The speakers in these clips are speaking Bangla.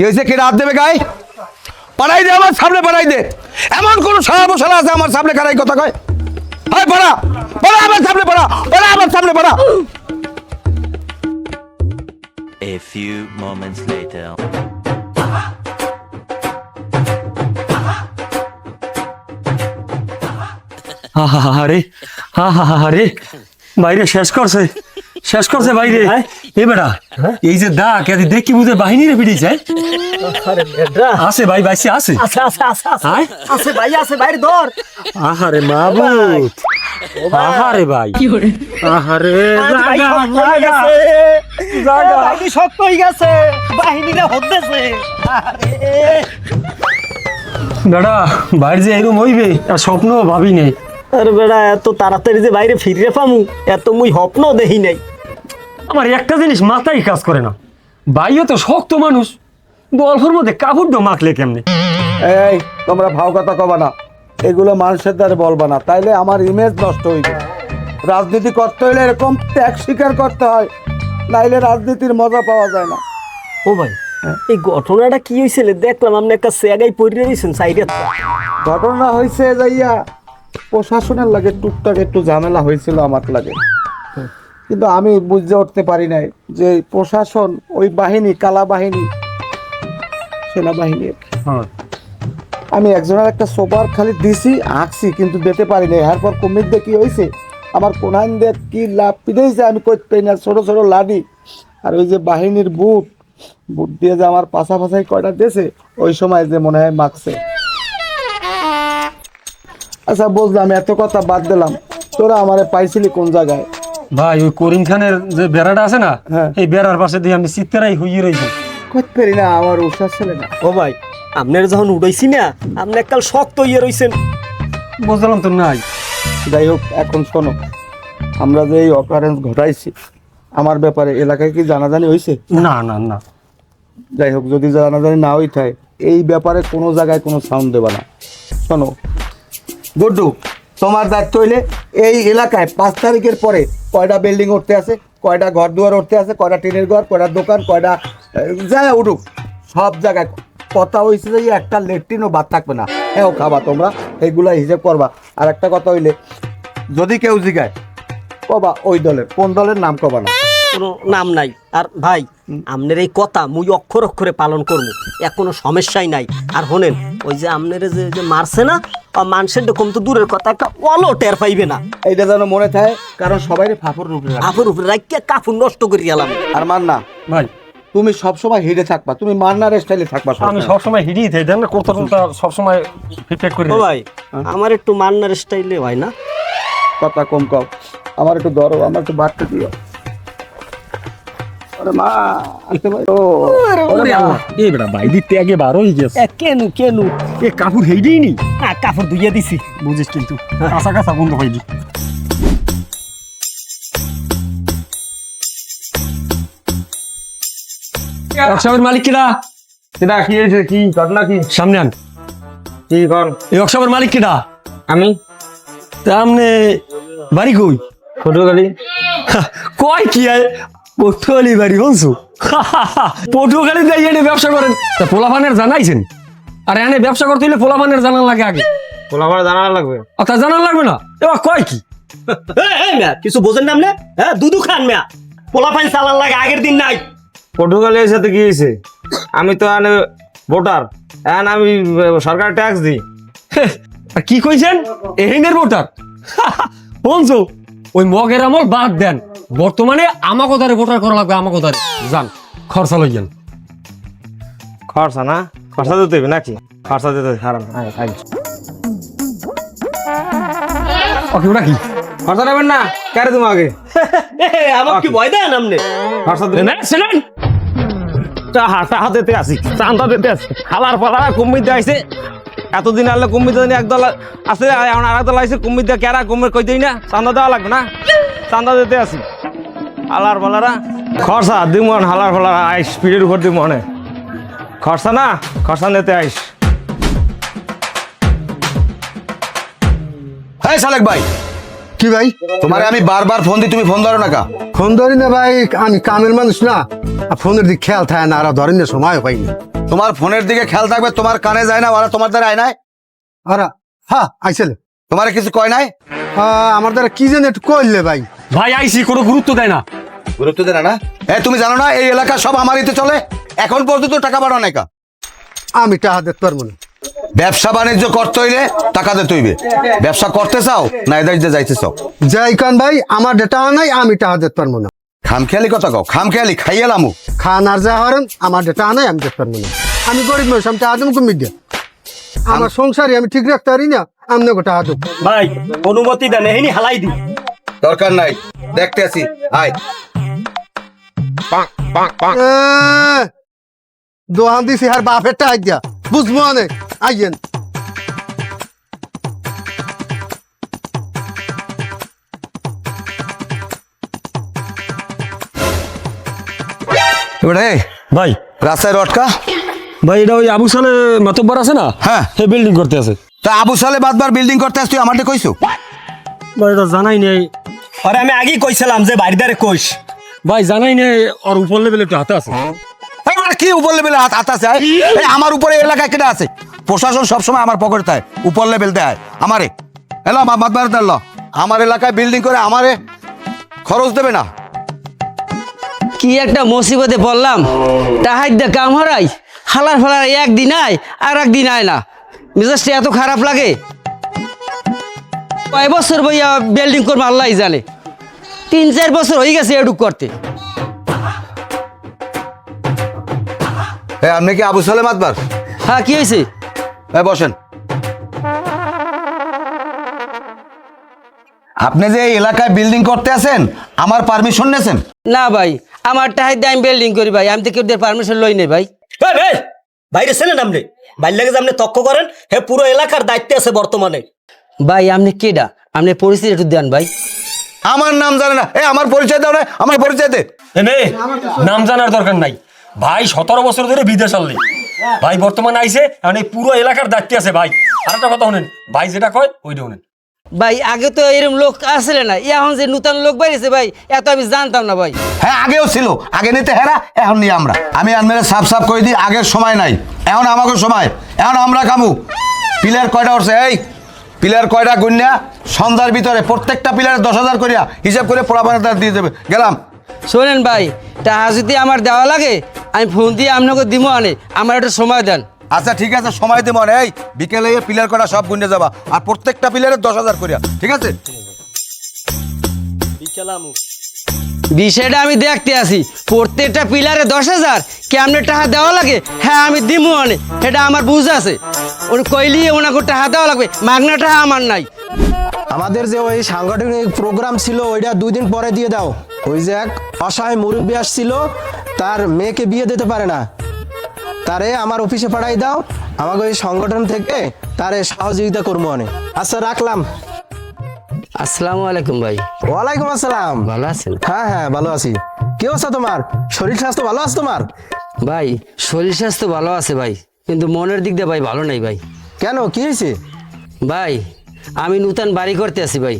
কি হয়েছে? কে রাত দেবে গায়ে? পাড়াই দে আমার সামনে পাড়াই দে। এমন কোন সারা বসারা আছে আমার সামনে কারাই কথা কয়? হয় পাড়া। পাড়া আমার সামনে পাড়া। পাড়া আমার সামনে পাড়া। A few moments later. আরে আরে বাইরে শেষ করছে। শেষ করছে বাইরে এ বেটা এই যে দা কে দেখি বুঝে বাহিনী রে পিড়িছে আরে বেডরা আছে ভাই আছে। আছে আছে। ভাই আছে বাইরে ধর। আহারে মাবুত আহারে ভাই। আহারে ভাই শক্ত হয়ে গেছে। বাহিনী শক্ত হয়ে গেছে। বাহিনীরা হতেছে। আরে বেটা বাইরে যে এরকম হইবে আর স্বপ্ন ভাবি নেই আরে বেড়া এত তাড়াতাড়ি যে বাইরে ফিরে পামু এত মুই স্বপ্ন দেখি নাই। আমার একটা জিনিস মাথায় কাজ করে না। ভাইও তো শক্ত মানুষ। কিন্তু অল্পর মধ্যে কাপড় মাখলে কেমনে? এই তোমরা ভাও কথা কবা না। এগুলো মানুষের দ্বারা বলবা না তাইলে আমার ইমেজ নষ্ট হইবে রাজনীতি করতে হইলে এরকম ত্যাগ স্বীকার করতে হয় নাইলে রাজনীতির মজা পাওয়া যায় না। ও ভাই এই ঘটনাটা কি হয়েছিল দেখলাম আপনি একটা সেগাই পড়ে রয়েছেন সাইডে। ঘটনা হয়েছে যাইয়া প্রশাসনের লাগে টুকটাক একটু ঝামেলা হয়েছিল আমার লাগে। কিন্তু আমি বুঝতে উঠতে পারি নাই যে প্রশাসন ওই বাহিনী কালা বাহিনী সেনাবাহিনী হ্যাঁ। আমি একজনের একটা সোবার খালি দিছি আঁকছি কিন্তু দিতে পারি নাই। এরপর কুমির দিয়ে কি হয়েছে আমার কোনান দিয়ে কি লাভ পিড়েছে আমি কই পাই না। ছোট ছোট লাডি আর ওই যে বাহিনীর বুট বুট দিয়ে যে আমার পাশা পাশাই কয়টা দিয়েছে ওই সময় যে মনে হয় মাখছে। আচ্ছা বুঝলাম এত কথা বাদ দিলাম। তোরা আমারে পাইছিলি কোন জায়গায়? ভাই ওই করিম খানের যে বেড়াটা আছে না হ্যাঁ। এই বেড়ার পাশে দিয়ে আমি চিত্তারাই হইয়ে রয়েছি করতে পারি না আমার উৎসাহ ছেলে না। ও ভাই আপনার যখন উড়াইছি না আপনি এককাল শক্ত ইয়ে রয়েছেন বুঝলাম তো নাই। যাই হোক এখন শোনো আমরা যে এই অকারেন্স ঘটাইছি আমার ব্যাপারে এলাকায় কি জানাজানি হয়েছে না না না। যাই হোক যদি জানাজানি না হই থাকে এই ব্যাপারে কোনো জায়গায় কোনো সাউন্ড দেবা না। শোনো গুড্ডু, তোমার দায়িত্ব হইলে এই এলাকায় পাঁচ তারিখের পরে কয়টা বিল্ডিং উঠতে আছে, কয়টা ঘর দুয়ার উঠতে আছে, কয়টা টিনের ঘর, কয়টা দোকান, কয়টা যায় উঠুক, সব জায়গায় কথা হয়েছে যে একটা লেট্রিনও বাদ থাকবে না। হ্যাঁ খাবা তোমরা এইগুলা হিসেব করবা। আর একটা কথা হইলে, যদি কেউ জিগায়, কবা ওই দলের, কোন দলের নাম কবা না। কোনো নাম নাই। আর ভাই আপনার এই কথা মুই অক্ষর অক্ষরে পালন করব। এক কোনো সমস্যাই নাই। আর শোনেন ওই যে আপনার যে যে মারছে না মানুষের কম তো দূরের কথা একটা অলো টের পাইবে না। এইটা যেন মনে থাকে কারণ সবাই ফাফর রূপে রাখে। কাপড় উপরে রাখিয়া কাপড় নষ্ট করে গেলাম আর মান না ভাই। তুমি সবসময় হিডে থাকবা তুমি মান্নার স্টাইলে থাকবা আমি সবসময়। হিড়িয়ে থাকি দেন না কোথা কোথা সবসময় ফিটফেট করি ভাই আমার একটু মান্নার স্টাইলে হয় না। কথা কম কম আমার একটু ধরো আমার একটু বাড়তে দিও। মা আনতে পারি ও, ওরে মা। এ বেটা ভাই দিতে আগে বার হয়ে গেছে। এ কেনু কেনু? এ কাপড় হেইডেই নি আ, কাপড় ধুইয়া দিছি। বুঝিস কিন্তু। কাঁচা কাঁচা বন্ধ হয়নি ওয়ার্কশপের মালিক কিরা কি হয়েছে কি ঘটনা কি? সামনে আন। কি কর এই ওয়ার্কশপের মালিক কিরা আমি? সামনে বাড়ি কই? ফটোগালি হা, কয় কি আয়? পটুয়ালি বাড়ি বলছো পটুয়ালি দিয়ে এনে ব্যবসা করেন। তা পোলাপানের জানাইছেন? আর এনে ব্যবসা করতে হলে পোলাপানের জানান লাগে আগে। পোলাপাড়া জানা লাগবে। তা জানান লাগবে না? এবার কয় কি? কিছু বোঝেন না আপনি? হ্যাঁ দুদু খান মেয়া। পোলা পাইন চালান লাগে আগের দিন নাই। পর্তুগালের সাথে কি হয়েছে আমি তো এনে ভোটার। এখন আমি সরকার ট্যাক্স দিই। আর কি কইছেন? এহিনের ভোটার। বলছো ওই মগের আমল বাদ দেন। বর্তমানে আমাকে দ্বারে ভোটার করা লাগবে আমাকে দ্বারে যান খরচা লইয়েন খরচা না? খরচা দিতে হবে নাকি? খরচা দিতে আয়। ওকে ওটা কি খরচা নেবেন না? কারে তুমি আগে আমার কি? ভয় দেন আপনি খরচা দিবেন না, ছিলেন? টাহা টাহা দিতে আসি চান্দা দিতে আসি। হালার পালা দিয়ে আইছে এতদিন আনলে কুম্মির দিন একদল আছে এখন আর একদল আছে কুম্মির দিয়ে কেরা? কুম্মির কই দিই না? চান্দা দেওয়া লাগবে না? চান্দা দিতে আসি আলার বলারা। খরচা মন হালার ফলারা আইস স্পিডের উপর দুই দিমনে খরচা না? খরচা নিতে আইস। হ্যাঁ সালেক ভাই কি ভাই? তোমারে আমি বারবার ফোন দিই তুমি ফোন ধরো না কা। ফোন ধরি না ভাই আমি কামের মানুষ না। আর ফোনের দিকে খেয়াল থাকে না আর ধরেন না সময় পাইনি তোমার ফোনের দিকে খেয়াল থাকবে তোমার কানে যায় না ওরা তোমার দ্বারা আয় নাই? আর হ্যাঁ আইসেলে। তোমার কিছু কয় নাই? আমার দ্বারা কি জানি একটু করলে ভাই। ভাই আইসি কোনো গুরুত্ব দেয় না। গুরুত্ব দেয় না এ তুমি জানো না এই এলাকা সব আমারইতে চলে। এখন পর্যন্ত টাকা বাড়ানো নাই কা। আমি টাকা দেখতে পারব না। ব্যবসা বাণিজ্য করতে হইলে টাকা দিতে হইবে। ব্যবসা করতে চাও না এদের যে যাইতে চাও? যাই কান ভাই আমার ডেটা নাই আমি টাকা দিতে পারব না। খামখেয়ালি কথা কও খামখেয়ালি খাইয়ালামু খান আর যা হরেন আমার ডেটা নাই আমি দিতে পারব না। আমি গরিব মানুষ আমি টাকা দেবো কমিয়ে দিয়ে। আমার সংসারে আমি ঠিক রাখতে পারি না আমি টাকা দেবো ভাই অনুমতি দেন এহিনি হালাই দি দরকার নাই দেখতে আসি আয়। এ, দোহান দিছি আর বাপের টাকা দিয়া বুঝব অনেক। আইয়েন এবারে ভাই। রাস্তায় রটকা ভাই এটা ওই আবু সালে মাতব্বর আছে না? হ্যাঁ। হে বিল্ডিং করতে আছে। তা আবু সালে বাদবার বিল্ডিং করতে আসছি তুই আমারটা কইছো? ভাই এটা জানাই নেই। আরে আমি আগেই কইছিলাম যে বাড়ি দারে কইস। ভাই জানাই নেই ওর উপর লেভেলে একটু হাতে আছে। কি উপর লেভেলে হাত হাত আছে? আমার উপরে এলাকায় কেটে আছে? প্রশাসন সবসময় আমার পকেটে থাকে। উপর লেভেল দেয়। আমারে। এলো মাতবার দিল আমার এলাকায় বিল্ডিং করে আমারে খরচ দেবে না। কি একটা মুসিবতে পড়লাম। তাহাই দে কাম হরাই। হালার ফালার একদিন আয় আর একদিন আয় না। মেজাজটা এত খারাপ লাগে। কয় বছর বইয়া বিল্ডিং করব আল্লাহ জানে। তিন চার বছর হয়ে গেছে এডুক করতে। হ্যাঁ আপনি কি আবু সালে মাতবার হ্যাঁ কি হয়েছে? এই বসেন। আপনি যে এই এলাকায় বিল্ডিং করতে আছেন আমার পারমিশন নেছেন না ভাই আমার টাহাই দিয়ে আমি বিল্ডিং করি ভাই আমি তো কেউ পারমিশন লই নেই ভাই। এই ভাই বাইরে ছিলেন আপনি? বাইরে লাগে আপনি তক্ক করেন হে পুরো এলাকার দায়িত্বে আছে বর্তমানে। ভাই আপনি কেডা? আপনি পরিস্থিতি একটু দেন ভাই। আমার নাম জানে না। এ আমার পরিচয় দাও না আমার পরিচয় দে। এনে নাম জানার দরকার নাই। ভাই সতেরো বছর ধরে বিদেশ আনলি। ভাই বর্তমানে আইছে এখন এই পুরো এলাকার দায়িত্বে আছে ভাই। আর একটা কথা শুনেন ভাই যেটা কয় ওইটা শুনেন। ভাই আগে তো এরকম লোক আসলে না এখন যে নূতন লোক বাইরেছে ভাই এত আমি জানতাম না ভাই। হ্যাঁ আগেও ছিল আগে নিতে হেরা এখন নিয়ে আমরা। আমি আনমেরে সাফ সাফ করে দিই আগের সময় নাই এখন আমাকে সময় এখন আমরা কামু। পিলার কয়টা উঠছে এই পিলার কয়টা গুন্যা সন্ধ্যার ভিতরে প্রত্যেকটা পিলারে দশ হাজার করিয়া হিসাব করে পোড়াবানা দিয়ে দেবে। গেলাম। শোনেন ভাই টাকা যদি আমার দেওয়া লাগে আমি ফোন দিয়ে আপনাকে দিব আনে। আমার একটা সময় দেন। আচ্ছা ঠিক আছে সময় দেবো এই বিকেলে পিলার করা সব গুন্যে যাবা। আর প্রত্যেকটা পিলারে দশ হাজার করিয়া ঠিক আছে? বিষয়টা আমি দেখতে আসি প্রত্যেকটা পিলারে দশ হাজার। কেমনে টাকা দেওয়া লাগে? হ্যাঁ আমি দিব আনে। এটা আমার বুঝ আছে। উনি কইলি ওনাকে টাকা দেওয়া লাগবে। মাগনা টাকা আমার নাই। আমাদের যে ওই সাংগঠনিক প্রোগ্রাম ছিল ওইটা দুই দিন পরে দিয়ে দাও। ওই যে এক অসহায় মুরব্বী আসছিল তার মেয়েকে বিয়ে দিতে পারে না। তারে আমার অফিসে পাঠাই দাও আমাকে ওই সংগঠন থেকে তারে সহযোগিতা করব অনেক আচ্ছা রাখলাম। আসসালামু আলাইকুম ভাই। ওয়ালাইকুম আসসালাম। ভালো আছেন? হ্যাঁ হ্যাঁ ভালো আছি। কি অবস্থা তোমার? শরীর স্বাস্থ্য ভালো আছে তোমার? ভাই শরীর স্বাস্থ্য ভালো আছে ভাই কিন্তু মনের দিক দিয়ে ভাই ভালো নাই ভাই। কেন? কি হয়েছে? ভাই আমি নূতন বাড়ি করতে আছি ভাই।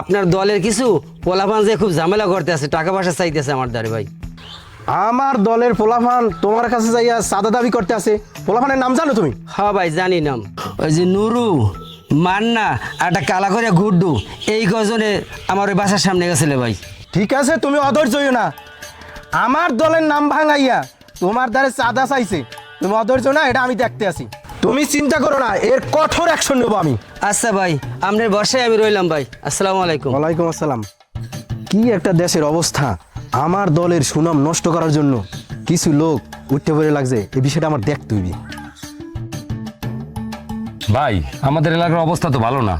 আপনার দলের কিছু পোলাপান যে খুব ঝামেলা করতে আছে টাকা পয়সা চাইতেছে আমার দ্বারে ভাই। আমার দলের পোলাফান তোমার কাছে যাইয়া সাদা দাবি করতে আছে। পোলাফানের নাম জানো তুমি? হ্যাঁ ভাই জানি নাম। ওই যে নুরু মান্না আর একটা কালা করে গুড্ডু এই কজনে আমার ওই বাসার সামনে গেছিলে ভাই। ঠিক আছে তুমি অধৈর্য হইও না। আমার দলের নাম ভাঙাইয়া তোমার দ্বারে চাঁদা চাইছে। তুমি অধৈর্য না এটা আমি দেখতে আছি। তুমি চিন্তা করো না এর কঠোর অ্যাকশন নেব আমি। আচ্ছা ভাই আপনার বর্ষায় আমি রইলাম ভাই। আসসালামু আলাইকুম। ওয়ালাইকুম আসসালাম। কি একটা দেশের অবস্থা আমার দলের সুনাম নষ্ট করার জন্য। কিছু লোক উঠতে পড়ে লাগছে এই বিষয়টা আমার দেখতে হইবে। ভাই আমাদের এলাকার অবস্থা তো ভালো না।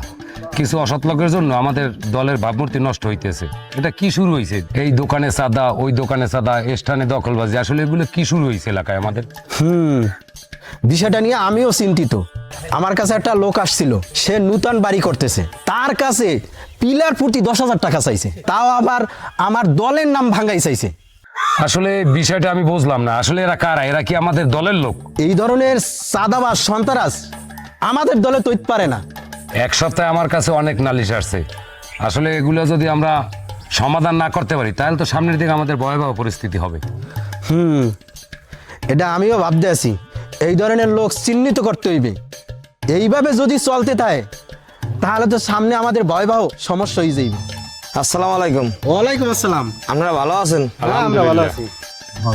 কিছু অসৎ লোকের জন্য আমাদের দলের ভাবমূর্তি নষ্ট হইতেছে। এটা কি শুরু হয়েছে এই দোকানে সাদা ওই দোকানে সাদা স্থানে দখলবাজি। আসলে এগুলো কি শুরু হয়েছে এলাকায় আমাদের? হুম বিষয়টা নিয়ে আমিও চিন্তিত। আমার কাছে একটা লোক আসছিল সে নূতন বাড়ি করতেছে। তার কাছে পিলার প্রতি দশ হাজার টাকা চাইছে তাও আবার আমার দলের নাম ভাঙাই চাইছে। আসলে বিষয়টা আমি বুঝলাম না। আসলে এরা কারা? এরা কি আমাদের দলের লোক? এই ধরনের সাদাবাস সন্তারাস আমাদের দলে তৈত পারে না। এক সপ্তাহে আমার কাছে অনেক নালিশ আসছে। আসলে এগুলো যদি আমরা সমাধান না করতে পারি তাহলে তো সামনের দিকে আমাদের ভয়াবহ পরিস্থিতি হবে। হুম এটা আমিও ভাবতে আছি। এই ধরনের লোক চিহ্নিত করতে হইবে। এইভাবে যদি চলতে থাকে তাহলে তো সামনে আমাদের ভয়াবহ সমস্যা হয়ে যাইবে। আসসালামু আলাইকুম। ওয়ালাইকুম আসসালাম। আপনারা ভালো আছেন? আমরা ভালো আছি।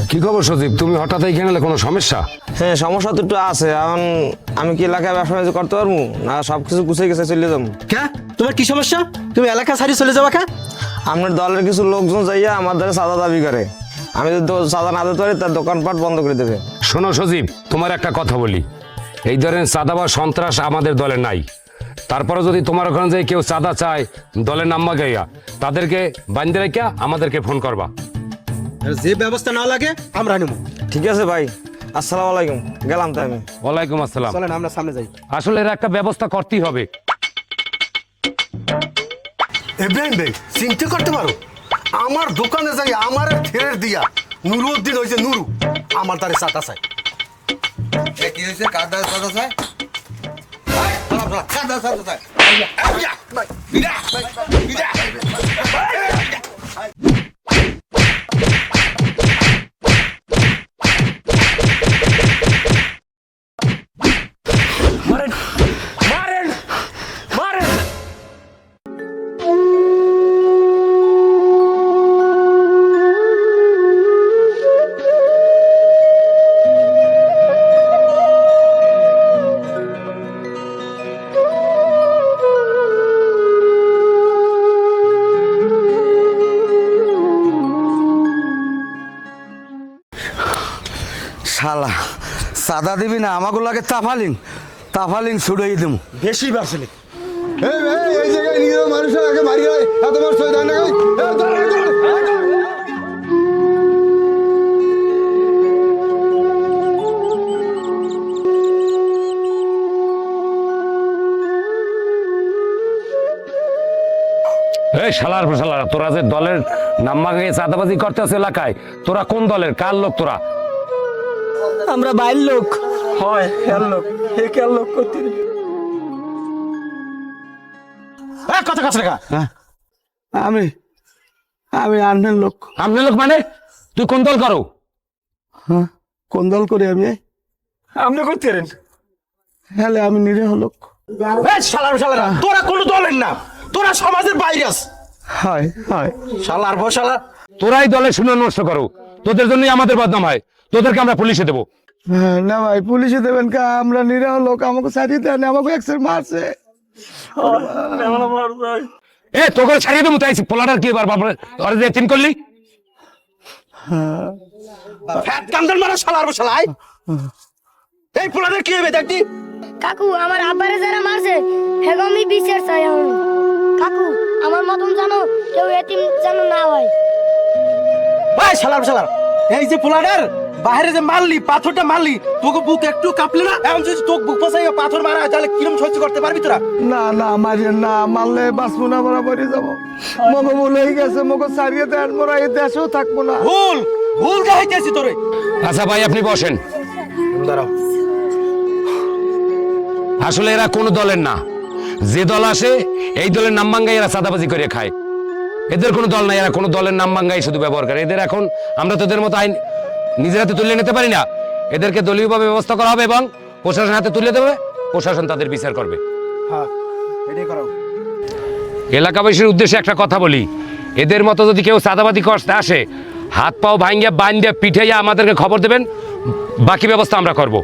কি খবর সজীব? তুমি হঠাৎ এইখানে এলে কোনো সমস্যা? হ্যাঁ সমস্যা তো একটু আছে। এখন আমি কি এলাকায় ব্যবসা বাণিজ্য করতে পারব? না সব কিছু গুছিয়ে গেছে চলে যাব। কে? তোমার কি সমস্যা? তুমি এলাকা ছাড়ি চলে যাবা কে? আপনার দলের কিছু লোকজন যাইয়া আমার দ্বারা সাদা দাবি করে। আমি যদি দো- সাদা না দিতে পারি তার দোকানপাট বন্ধ করে দেবে। শোনো সজীব তোমার একটা কথা বলি। এই ধরনের চাঁদা বা সন্ত্রাস আমাদের দলে নাই। তারপরে যদি তোমার ওখানে যে কেউ চাঁদা চায় দলের নাম্বা গাইয়া তাদেরকে বান্ধে রেখে আমাদেরকে ফোন করবা। যে ব্যবস্থা না লাগে আমরা নেব। ঠিক আছে ভাই আসসালামু আলাইকুম। গেলাম তাই আমি। ওয়ালাইকুম আসসালাম। চলেন আমরা সামনে যাই। আসলে এর একটা ব্যবস্থা করতেই হবে। ইব্রাহিম ভাই চিন্তা করতে পারো। আমার দোকানে যাই আমার ফেরের দিয়া। নুরুদ্দিন হয়েছে নুরু। আমার তারে চাটা চাই কি হয়েছে কার দ্বারা চাঁদা চাই কার দ্বারা চাঁদা শালা সাদা দিবি না আমাকে লাগে তাফালিং। তাফালিং ছুড়েই দেবো বেশি বাসলে এই এই, এই জায়গায় নিয়ে মানুষের আগে মারি হয় এত এই শালার শালারা তোরা যে দলের নাম্বা গাইয়ে চাঁদাবাজি করতেছে এলাকায় তোরা কোন দলের? কার লোক তোরা? আমরা বাইর লোক। হয় হের লোক। হে কের লোক করতে কথা কাছে রাখা। আমি আমি আনবেন লোক। আমনে লোক মানে? তুই কোন দল করো? হ্যাঁ কোন দল করি আমি? আপনি করতে পারেন। হ্যাঁ আমি নিরীহ লোক। শালার শালারা তোরা কোনো দলের না। তোরা সমাজের ভাইরাস হয় হয়। শালার ভো শালা। তোরাই দলের শুনে নষ্ট করো। তোদের জন্যই আমাদের বদনাম হয়। তোদেরকে আমরা পুলিশে দেবো। না ভাই পুলিশে দেবেন কা আমরা নিরীহ লোক আমাকে ছাড়িয়ে দেন আমাকে একসের মারছে। এ তোকে ছাড়িয়ে দেবো তাই পোলাটার কি এবার বাবা ওরা যে চিন করলি? ফ্যাট কান্দন মারা শালার ভো শালাই এই পোলাদের কি হবে দেখতি? কাকু আমার আব্বারে যারা মারছে হেগো আমি বিচার চাই আমি কাকু আমার মতন জানো কেউ এতিম জানো না হয়। ভাই শালার শালার। এই যে পোলাডার বাইরে যে মারলি পাথরটা মারলি তোকে বুক একটু কাঁপলে না? এখন যদি তোকে বুক পচাই পাথর মারা হয়, তাহলে কিরম সহ্য করতে পারবি তোরা? না না মারিয়ে না মারলে বাঁচবো না বরাবরই যাব। মগো ভুল হয়ে গেছে মগো সারিয়ে দেন মোরা এই দেশেও থাকব না। ভুল ভুল গাইতেছি তোরে। আচ্ছা ভাই আপনি বসেন। দাঁড়াও। আসলে এরা কোন দলের না। যে দল আসে এই দলের নাম এরা চাঁদাবাজি করে খায়। এদের কোনো দল নাই এরা কোনো দলের নাম ভাঙ্গাই শুধু ব্যবহার করে। এদের এখন আমরা তোদের মতো আইন নিজের হাতে তুলে নিতে পারি না। এদেরকে দলীয়ভাবে ব্যবস্থা করা হবে এবং প্রশাসন হাতে তুলে দেবে প্রশাসন তাদের বিচার করবে। হ্যাঁ এলাকাবাসীর উদ্দেশ্যে একটা কথা বলি। এদের মতো যদি কেউ চাঁদাবাদি করতে আসে হাত পাও ভাঙ্গিয়া বান্ধিয়া পিঠাইয়া আমাদেরকে খবর দেবেন বাকি ব্যবস্থা আমরা করব।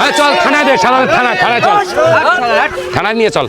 হ্যাঁ, চল থানায় দে থানায় থানায় থানায় চল। থানায় নিয়ে চল